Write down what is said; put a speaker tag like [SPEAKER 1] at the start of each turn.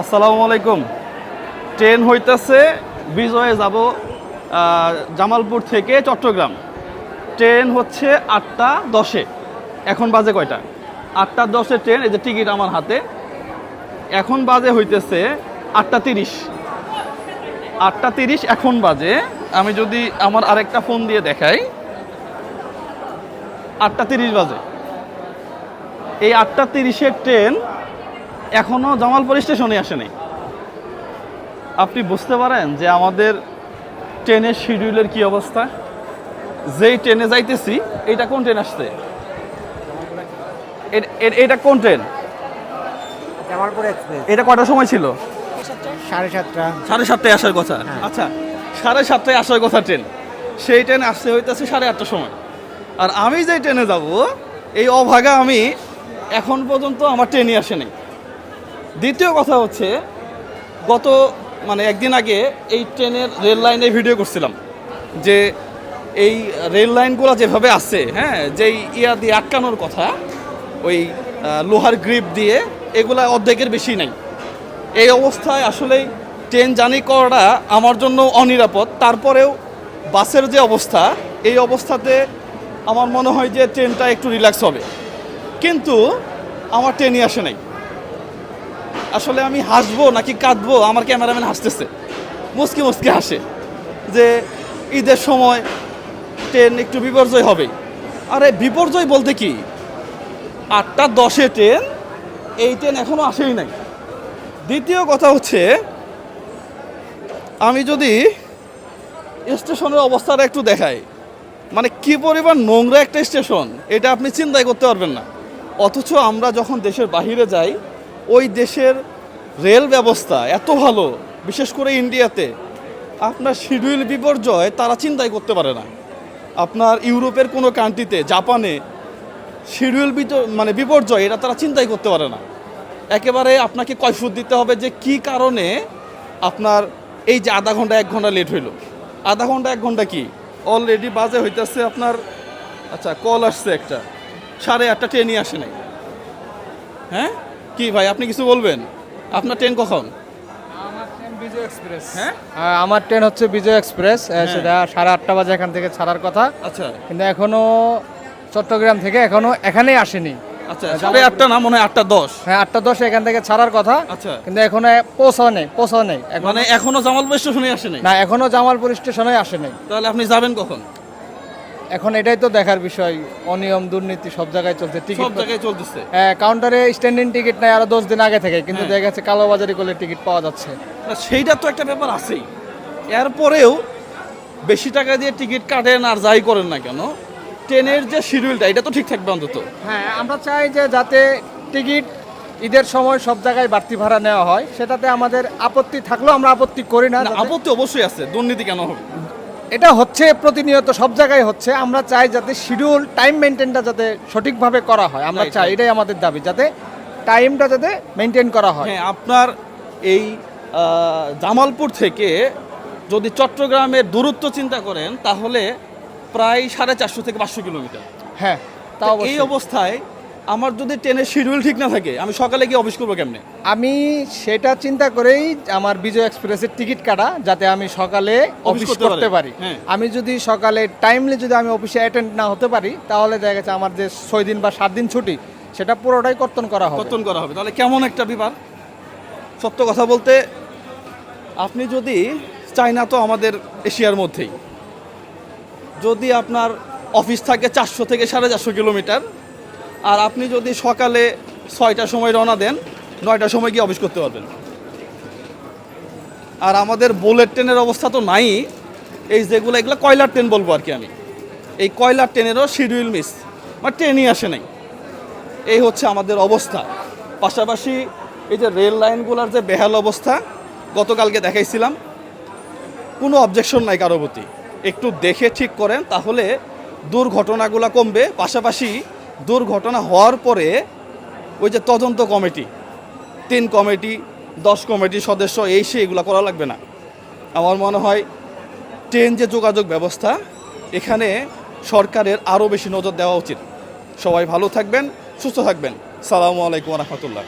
[SPEAKER 1] আসসালামু আলাইকুম। ট্রেন হইতেছে, বিজয়ে যাব জামালপুর থেকে চট্টগ্রাম। ট্রেন হচ্ছে আটটা দশে, এখন বাজে কয়টা? আটটা দশে ট্রেন, এই যে টিকিট আমার হাতে। এখন বাজে হইতেছে আটটা তিরিশ। আটটা তিরিশ, এখন বাজে। আমি যদি আমার আরেকটা ফোন দিয়ে দেখাই। আটটা তিরিশ বাজে। এই আটটা তিরিশের ট্রেন এখনও জামালপুর স্টেশনে আসেনি। আপনি বুঝতে পারেন যে আমাদের ট্রেনের শিডিউলের কি অবস্থা? যেই ট্রেনে যাইতেছি এটা কোন ট্রেন আসছে? এটা কোন ট্রেন?
[SPEAKER 2] জামালপুর এক্সপ্রেস।
[SPEAKER 1] এটা কটার সময় ছিল?
[SPEAKER 2] সাড়ে সাতটা।
[SPEAKER 1] সাড়ে সাতটায় আসার কথা? আচ্ছা সাড়ে সাতটায় আসার কথা ট্রেন। সেই ট্রেন আসতে হইতেছে সাড়ে আটটার সময়। আর আমি যে ট্রেনে যাব এই অভাগা আমি এখন পর্যন্ত আমার ট্রেনই আসেনি। দ্বিতীয় কথা হচ্ছে, গত মানে একদিন আগে এই ট্রেনের রেল লাইনে ভিডিও করছিলাম যে এই রেল লাইনগুলো যেভাবে আছে হ্যাঁ যেই ইয়া দিয়ে আটকানোর কথা, ওই লোহার গ্রিপ দিয়ে, এগুলা অর্ধেকের বেশি নাই। এই অবস্থায় আসলেই ট্রেন জার্নি করাটা আমার জন্য অনিরাপদ। তারপরেও বাসের যে অবস্থা, এই অবস্থাতে আমার মনে হয় যে ট্রেনটা একটু রিল্যাক্স হবে। কিন্তু আমার ট্রেনই আসে নাই। আসলে আমি হাসবো নাকি কাঁদবো? আমার ক্যামেরাম্যান হাসতেছে। মুসকি মুসকি হাসে যে ঈদের সময় ট্রেন একটু বিপর্যয় হবে। আরে বিপর্যয় বলতে কি? আটটা দশে ট্রেন, এই ট্রেন এখনও আসেই নাই। দ্বিতীয় কথা হচ্ছে, আমি যদি স্টেশনের অবস্থাটা একটু দেখাই মানে কি পরিমাণ নোংরা একটা স্টেশন, এটা আপনি চিন্তাই করতে পারবেন না। অথচ আমরা যখন দেশের বাহিরে যাই ওই দেশের রেল ব্যবস্থা এত ভালো, বিশেষ করে ইন্ডিয়াতে। আপনার শিডিউল বিপর্যয় তারা চিন্তাই করতে পারে না। আপনার ইউরোপের কোনো কান্ট্রিতে জাপানে শিডিউল মানে বিপর্যয়, এটা তারা চিন্তাই করতে পারে না। একেবারে আপনাকে কৈফুত দিতে হবে যে কি কারণে আপনার এই যে আধা ঘণ্টা, এক ঘণ্টা লেট হইল। আধা ঘণ্টা, এক ঘণ্টা কি? অলরেডি বাজে হইতেছে আপনার আচ্ছা কল আসছে একটা। সাড়ে আটটা ট্রেনই আসে নাই। হ্যাঁ? কি ভাই আপনি কিছু বলবেন? আপনার ট্রেন কখন?
[SPEAKER 3] আমার ট্রেন
[SPEAKER 1] হ্যাঁ?
[SPEAKER 3] হ্যাঁ হচ্ছে বিজয় এক্সপ্রেস আহ, সেটা সাড়ে আটটা বাজে এখান থেকে ছাড়ার কথা।
[SPEAKER 1] আচ্ছা।
[SPEAKER 3] কিন্তু এখনও চট্টগ্রাম থেকে এখনও এখানেই আসেনি।
[SPEAKER 1] আচ্ছা সাড়ে আটটা না মনে হয় আটটা দশ।
[SPEAKER 3] হ্যাঁ আটটা দশে এখান থেকে ছাড়ার কথা।
[SPEAKER 1] আচ্ছা।
[SPEAKER 3] কিন্তু এখনও পৌঁছাও নেই পৌঁছাও নেই। এখন
[SPEAKER 1] মানে এখনও জামালপুর স্টেশনে আসে নাই?
[SPEAKER 3] না এখনও জামালপুর স্টেশনে আসে
[SPEAKER 1] তাহলে আপনি যাবেন কখন?
[SPEAKER 3] এখন এটাই তো দেখার বিষয়। অনিয়ম দুর্নীতি সব জায়গায় চলছে।
[SPEAKER 1] সব জায়গায় চলতেছে।
[SPEAKER 3] হ্যাঁ কাউন্টারে স্ট্যান্ডিং টিকিট নাই আরও দশ দিন আগে থেকে। কিন্তু
[SPEAKER 1] হ্যাঁ।
[SPEAKER 3] দেখা যাচ্ছে কালোবাজারি করলে টিকিট পাওয়া যাচ্ছে।
[SPEAKER 1] না, সেইটা তো একটা ব্যাপার আছেই। এরপরেও বেশি টাকা দিয়ে টিকিট কাটেন আর যাই করেন না কেন ট্রেনের যে শিডিউলটা এটা তো ঠিক থাকবে অন্তত।
[SPEAKER 3] হ্যাঁ আমরা চাই যে যাতে টিকিট ঈদের সময় সব জায়গায় বাড়তি ভাড়া নেওয়া হয় সেটাতে আমাদের আপত্তি থাকলেও আমরা আপত্তি করি না
[SPEAKER 1] না, আপত্তি অবশ্যই আছে দুর্নীতি কেন হবে?
[SPEAKER 3] এটা হচ্ছে প্রতিনিয়ত সব জায়গায় হচ্ছে। আমরা চাই যাতে শিডিউল টাইম মেনটেনটা যাতে সঠিকভাবে করা হয়। আমরা চাই এটাই আমাদের দাবি যাতে টাইমটা যাতে মেনটেন করা হয়।
[SPEAKER 1] হ্যাঁ আপনার এই জামালপুর থেকে যদি চট্টগ্রামের দূরত্ব চিন্তা করেন তাহলে প্রায় সাড়ে চারশো থেকে পাঁচশো কিলোমিটার।
[SPEAKER 3] হ্যাঁ তা
[SPEAKER 1] তো এই অবস্থায় আমার যদি ট্রেনের শিডিউল ঠিক না থাকে আমি সকালে গিয়ে অফিস করব কেমনে?
[SPEAKER 3] আমি সেটা চিন্তা করেই আমার বিজয় এক্সপ্রেসের টিকিট কাটা যাতে আমি সকালে অফিস
[SPEAKER 1] করতে
[SPEAKER 3] পারি।
[SPEAKER 1] হ্যাঁ।
[SPEAKER 3] আমি যদি সকালে টাইমলি যদি আমি অফিসে অ্যাটেন্ড না হতে পারি তাহলে দেখা গেছে আমার যে ছয় দিন বা সাত দিন ছুটি সেটা পুরোটাই কর্তন করা হবে।
[SPEAKER 1] কর্তন করা হবে। তাহলে কেমন একটা বিভাগ সত্য কথা বলতে আপনি যদি চায়না তো আমাদের এশিয়ার মধ্যেই। যদি আপনার অফিস থাকে চারশো থেকে সাড়ে চারশো কিলোমিটার আর আপনি যদি সকালে ছয়টার সময় রওনা দেন, নয়টার সময় গিয়ে অফিস করতে পারবেন। আর আমাদের বুলেট ট্রেনের অবস্থা তো নাই। এই যেগুলো, এগুলো কয়লার ট্রেন বলব আর কি আমি। এই কয়লার ট্রেনেরও শিডিউল মিস মানে ট্রেনই আসে নাই। এই হচ্ছে আমাদের অবস্থা। পাশাপাশি এই যে রেল লাইনগুলোর যে বেহাল অবস্থা, গতকালকে দেখাইছিলাম। কোনো অবজেকশন নাই কারও প্রতি। একটু দেখে ঠিক করেন, তাহলে দুর্ঘটনাগুলো কমবে। পাশাপাশি দুর্ঘটনা হওয়ার পরে ওই যে তদন্ত কমিটি, তিন কমিটি, দশ কমিটি সদস্য এই সে এগুলো করা লাগবে না। আমার মনে হয় ট্রেন যে যোগাযোগ ব্যবস্থা, এখানে সরকারের আরও বেশি নজর দেওয়া উচিত। সবাই ভালো থাকবেন, সুস্থ থাকবেন। সালামু আলাইকুম রহমতুল্লাহ।